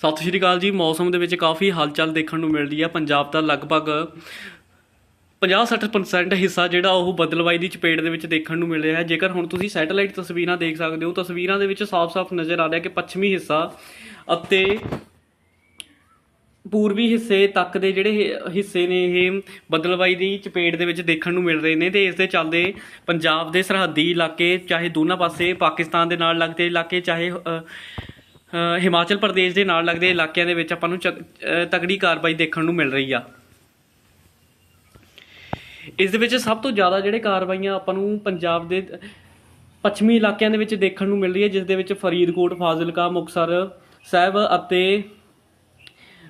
ਸਤਿ ਸ਼੍ਰੀ ਅਕਾਲ ਜੀ, ਮੌਸਮ ਦੇ ਵਿੱਚ ਕਾਫੀ ਹਲਚਲ ਦੇਖਣ ਨੂੰ ਮਿਲਦੀ ਰਹੀ ਹੈ ਪੰਜਾਬ ਦਾ ਲਗਭਗ 50-60% ਹਿੱਸਾ ਜਿਹੜਾ ਉਹ ਬਦਲਵਾਈ ਦੀ ਚਪੇਟ ਦੇ ਵਿੱਚ ਦੇਖਣ ਨੂੰ ਮਿਲ ਰਿਹਾ ਹੈ। ਜੇਕਰ ਹੁਣ ਤੁਸੀਂ ਸੈਟੇਲਾਈਟ ਤਸਵੀਰਾਂ ਦੇਖ ਸਕਦੇ ਹੋ, ਤਸਵੀਰਾਂ ਦੇ ਵਿੱਚ ਸਾਫ਼-ਸਾਫ਼ ਨਜ਼ਰ ਆ ਰਿਹਾ ਕਿ ਪੱਛਮੀ ਹਿੱਸਾ ਅਤੇ ਪੂਰਬੀ ਹਿੱਸੇ ਤੱਕ ਦੇ ਜਿਹੜੇ ਹਿੱਸੇ ਨੇ ਇਹ ਬਦਲਵਾਈ ਦੀ ਚਪੇਟ ਦੇ ਵਿੱਚ ਦੇਖਣ ਨੂੰ ਮਿਲ ਰਹੇ ਨੇ ਤੇ ਇਸ ਦੇ ਚੱਲਦੇ ਪੰਜਾਬ ਦੇ ਸਰਹੱਦੀ ਇਲਾਕੇ ਚਾਹੇ ਦੋਨਾਂ ਪਾਸੇ ਪਾਕਿਸਤਾਨ ਦੇ ਨਾਲ ਲੱਗਦੇ ਇਲਾਕੇ ਚਾਹੇ ਹਿਮਾਚਲ ਪ੍ਰਦੇਸ਼ ਦੇ ਨਾਲ ਲੱਗਦੇ ਇਲਾਕਿਆਂ ਦੇ ਵਿੱਚ ਆਪਾਂ ਨੂੰ ਚ- ਅ, ਕਾਰਵਾਈ ਦੇਖਣ ਨੂੰ ਮਿਲ ਰਹੀ ਆ। ਇਸ ਦੇ ਵਿੱਚ ਸਭ ਤੋਂ ਜ਼ਿਆਦਾ ਜਿਹੜੇ ਕਾਰਵਾਈਆਂ ਆਪਾਂ ਨੂੰ ਪੰਜਾਬ ਦੇ ਪੱਛਮੀ ਇਲਾਕਿਆਂ ਦੇ ਵਿੱਚ ਦੇਖਣ ਨੂੰ ਮਿਲ ਰਹੀ ਹੈ ਜਿਸ ਦੇ ਵਿੱਚ ਫਰੀਦਕੋਟ ਫਾਜ਼ਿਲਕਾ ਮੁਕਤਸਰ ਸਾਹਿਬ ਅਤੇ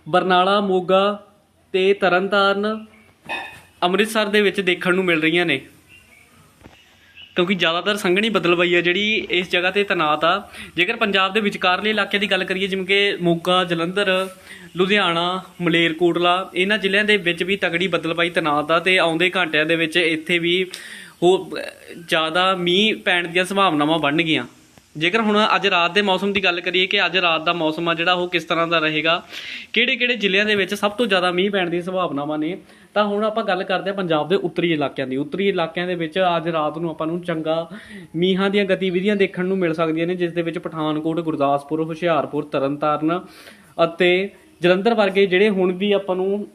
ਬਰਨਾਲਾ ਮੋਗਾ ਤੇ ਤਰਨਤਾਰਨ ਅੰਮ੍ਰਿਤਸਰ ਦੇ ਵਿੱਚ ਦੇਖਣ ਨੂੰ ਮਿਲ ਰਹੀਆਂ ਨੇ। ਕਿਉਂਕਿ ਜ਼ਿਆਦਾਤਰ ਸੰਘਣੀ ਬਦਲਵਾਈ ਆ ਜਿਹੜੀ ਇਸ ਜਗ੍ਹਾ ਤੇ ਤੈਨਾਤ ਆ। ਜੇਕਰ ਪੰਜਾਬ ਦੇ ਵਿਚਕਾਰਲੇ ਇਲਾਕਿਆਂ ਦੀ ਗੱਲ ਕਰੀਏ, ਜਿਵੇਂ ਕਿ ਮੋਗਾ, ਜਲੰਧਰ, ਲੁਧਿਆਣਾ ਮਲੇਰਕੋਟਲਾ ਇਹਨਾਂ ਜ਼ਿਲ੍ਹਿਆਂ ਦੇ ਵਿੱਚ ਵੀ ਤਗੜੀ ਬਦਲਵਾਈ ਤੈਨਾਤ ਆ ਤੇ ਆਉਂਦੇ ਘੰਟਿਆਂ ਦੇ ਵਿੱਚ ਇੱਥੇ ਵੀ ਹੋ ਜ਼ਿਆਦਾ ਮੀਂਹ ਪੈਣ ਦੀਆਂ ਸੰਭਾਵਨਾਵਾਂ ਬਣ ਗਈਆਂ ਜੇਕਰ ਹੁਣ ਅੱਜ ਰਾਤ ਦੇ ਮੌਸਮ ਦੀ ਗੱਲ ਕਰੀਏ ਕਿ ਅੱਜ ਰਾਤ ਦਾ ਮੌਸਮ ਆ ਜਿਹੜਾ ਉਹ ਕਿਸ ਤਰ੍ਹਾਂ ਦਾ ਰਹੇਗਾ ਕਿਹੜੇ ਕਿਹੜੇ ਜ਼ਿਲ੍ਹਿਆਂ ਦੇ ਵਿੱਚ ਸਭ ਤੋਂ ਜ਼ਿਆਦਾ ਮੀਂਹ ਪੈਣ ਦੀਆਂ ਸੰਭਾਵਨਾਵਾਂ ਨੇ, ਤਾਂ ਹੁਣ ਆਪਾਂ ਗੱਲ ਕਰਦੇ ਹਾਂ ਪੰਜਾਬ ਦੇ ਉੱਤਰੀ ਇਲਾਕਿਆਂ ਦੀ। ਉੱਤਰੀ ਇਲਾਕਿਆਂ ਦੇ ਵਿੱਚ ਅੱਜ ਰਾਤ ਨੂੰ ਆਪਾਂ ਨੂੰ ਚੰਗਾ ਮੀਂਹਾਂ ਦੀਆਂ ਗਤੀਵਿਧੀਆਂ ਦੇਖਣ ਨੂੰ ਮਿਲ ਸਕਦੀਆਂ ਨੇ, ਜਿਸ ਦੇ ਵਿੱਚ ਪਠਾਨਕੋਟ, ਗੁਰਦਾਸਪੁਰ, ਹੁਸ਼ਿਆਰਪੁਰ, ਤਰਨਤਾਰਨ ਅਤੇ ਜਲੰਧਰ ਵਰਗੇ ਜਿਹੜੇ ਹੁਣ ਵੀ ਆਪਾਂ ਨੂੰ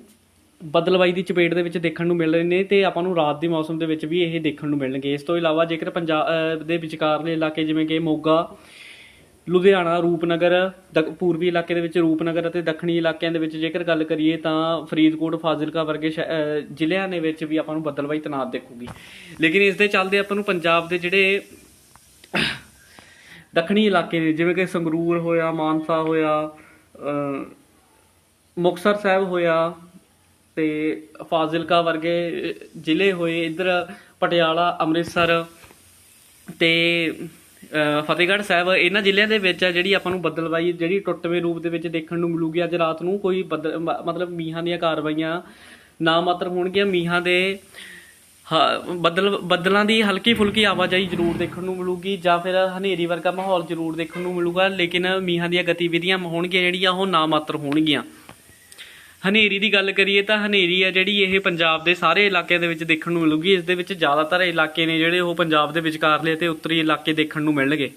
ਬਦਲਵਾਈ ਦੀ ਚਪੇਟ ਦੇ ਵਿੱਚ ਦੇਖਣ ਨੂੰ ਮਿਲ ਰਹੇ ਨੇ ਤੇ ਆਪਾਂ ਨੂੰ ਰਾਤ ਦੇ ਮੌਸਮ ਦੇ ਵਿੱਚ ਵੀ ਇਹ ਦੇਖਣ ਨੂੰ ਮਿਲਣਗੇ। ਇਸ ਤੋਂ ਇਲਾਵਾ ਜੇਕਰ ਪੰਜਾਬ ਦੇ ਵਿਚਕਾਰਲੇ ਇਲਾਕੇ ਜਿਵੇਂ ਕਿ ਮੋਗਾ, ਲੁਧਿਆਣਾ, ਰੂਪਨਗਰ ਦ- ਪੂਰਬੀ ਇਲਾਕੇ ਦੇ ਵਿੱਚ ਰੂਪਨਗਰ ਅਤੇ ਦੱਖਣੀ ਇਲਾਕਿਆਂ ਦੇ ਵਿੱਚ ਜੇਕਰ ਗੱਲ ਕਰੀਏ ਤਾਂ ਫਰੀਦਕੋਟ, ਫਾਜ਼ਿਲਕਾ ਵਰਗੇ ਸ਼ਹਿ- ਜ਼ਿਲ੍ਹਿਆਂ ਦੇ ਵਿੱਚ ਵੀ ਆਪਾਂ ਨੂੰ ਬਦਲਵਾਈ ਤਨਾਤ ਦੇਖੂਗੀ। ਲੇਕਿਨ ਇਸ ਦੇ ਚੱਲਦੇ ਆਪਾਂ ਨੂੰ ਪੰਜਾਬ ਦੇ ਜਿਹੜੇ ਦੱਖਣੀ ਇਲਾਕੇ ਨੇ, ਜਿਵੇਂ ਕਿ ਸੰਗਰੂਰ ਹੋਇਆ, ਮਾਨਸਾ ਹੋਇਆ, ਅਹ ਮੁਕਤਸਰ ਸਾਹਿਬ ਹੋਇਆ ਤੇ ਫਾਜ਼ਿਲਕਾ ਵਰਗੇ ਜ਼ਿਲ੍ਹੇ ਹੋਏ, ਇੱਧਰ ਪਟਿਆਲਾ, ਅੰਮ੍ਰਿਤਸਰ ਤੇ ਫਤਿਹਗੜ੍ਹ ਸਾਹਿਬ, ਇਹਨਾਂ ਜ਼ਿਲ੍ਹਿਆਂ ਦੇ ਵਿੱਚ ਆ ਜਿਹੜੀ ਆਪਾਂ ਨੂੰ ਬੱਦਲਵਾਈ, ਜਿਹੜੀ ਟੁੱਟਵੇਂ ਰੂਪ ਦੇ ਵਿੱਚ ਦੇਖਣ ਨੂੰ ਮਿਲੂਗੀ, ਅੱਜ ਰਾਤ ਨੂੰ ਕੋਈ ਬੱਦਲ ਮਤਲਬ ਮੀਂਹਾਂ ਦੀਆਂ ਕਾਰਵਾਈਆਂ ਨਾ ਮਾਤਰ ਹੋਣਗੀਆਂ, ਮੀਂਹਾਂ ਦੇ ਹ- ਬੱਦਲ, ਬੱਦਲਾਂ ਦੀ ਹਲਕੀ ਫੁਲਕੀ ਆਵਾਜਾਈ ਜ਼ਰੂਰ ਦੇਖਣ ਨੂੰ ਮਿਲੂਗੀ, ਜਾਂ ਫਿਰ ਹਨੇਰੀ ਵਰਗਾ ਮਾਹੌਲ ਜ਼ਰੂਰ ਦੇਖਣ ਨੂੰ ਮਿਲੂਗਾ, ਲੇਕਿਨ ਮੀਂਹਾਂ ਦੀਆਂ ਗਤੀਵਿਧੀਆਂ ਹੋਣਗੀਆਂ ਜਿਹੜੀਆਂ, ਉਹ ਨਾ ਮਾਤਰ ਹੋਣਗੀਆਂ। ਹਨੇਰੀ ਦੀ ਗੱਲ ਕਰੀਏ ਤਾਂ ਹਨੇਰੀ ਆ ਜਿਹੜੀ ਇਹ ਪੰਜਾਬ ਦੇ ਸਾਰੇ ਇਲਾਕਿਆਂ ਦੇ ਵਿੱਚ ਦੇਖਣ ਨੂੰ ਮਿਲੂਗੀ, ਇਸ ਦੇ ਵਿੱਚ ਜ਼ਿਆਦਾਤਰ ਇਲਾਕੇ ਨੇ ਜਿਹੜੇ ਉਹ ਪੰਜਾਬ ਦੇ ਵਿਚਕਾਰਲੇ ਤੇ ਉੱਤਰੀ ਇਲਾਕੇ ਦੇਖਣ ਨੂੰ ਮਿਲਣਗੇ।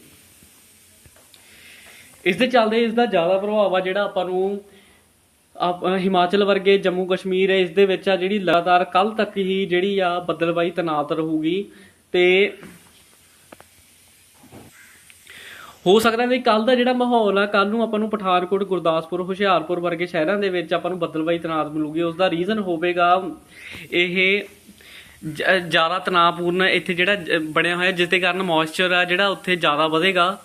ਇਸ ਦੇ ਚੱਲਦੇ ਇਸ ਦਾ ਜ਼ਿਆਦਾ ਪ੍ਰਭਾਵ ਆ ਜਿਹੜਾ ਆਪਾਂ ਨੂੰ ਆਪ- ਹਿਮਾਚਲ ਵਰਗੇ ਜੰਮੂ ਕਸ਼ਮੀਰ ਹੈ ਇਸ ਦੇ ਵਿੱਚ ਆ ਜਿਹੜੀ ਲਗਾਤਾਰ ਕੱਲ ਤੱਕ ਹੀ ਜਿਹੜੀ ਆ ਬੱਦਲਬਾਈ ਤਨਾਤ ਰਹੂਗੀ ਤੇ ਹੋ ਸਕਦਾ ਵੀ ਕੱਲ ਦਾ ਜਿਹੜਾ ਮਾਹੌਲ ਆ ਕੱਲ ਨੂੰ ਆਪਾਂ ਨੂੰ ਪਠਾਨਕੋਟ, ਗੁਰਦਾਸਪੁਰ, ਹੁਸ਼ਿਆਰਪੁਰ ਵਰਗੇ ਸ਼ਹਿਰਾਂ ਦੇ ਵਿੱਚ ਆਪਾਂ ਨੂੰ ਬੱਦਲਬਾਈ ਤਨਾਤ ਮਿਲੂਗੀ। ਉਸ ਦਾ ਰੀਜ਼ਨ ਹੋਵੇਗਾ ਇਹ ਜ- ਜ਼ਿਆਦਾ ਤਣਾਅਪੂਰਨ ਇੱਥੇ ਜਿਹੜਾ ਬਣਿਆ ਹੋਇਆ, ਜਿਸ ਦੇ ਕਾਰਨ ਮੌਇਸਚਰ ਆ ਜਿਹੜਾ ਉੱਥੇ ਜ਼ਿਆਦਾ ਵਧੇਗਾ।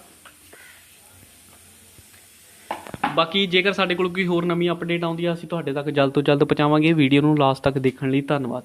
ਬਾਕੀ ਜੇਕਰ ਸਾਡੇ ਕੋਲ ਕੋਈ ਹੋਰ ਨਵੀਂ ਅਪਡੇਟ ਆਉਂਦੀ ਆ, ਅਸੀਂ ਤੁਹਾਡੇ ਤੱਕ ਜਲਦ ਤੋਂ ਜਲਦ ਪਹੁੰਚਾਵਾਂਗੇ। ਵੀਡੀਓ ਨੂੰ ਲਾਸਟ ਤੱਕ ਦੇਖਣ ਲਈ ਧੰਨਵਾਦ।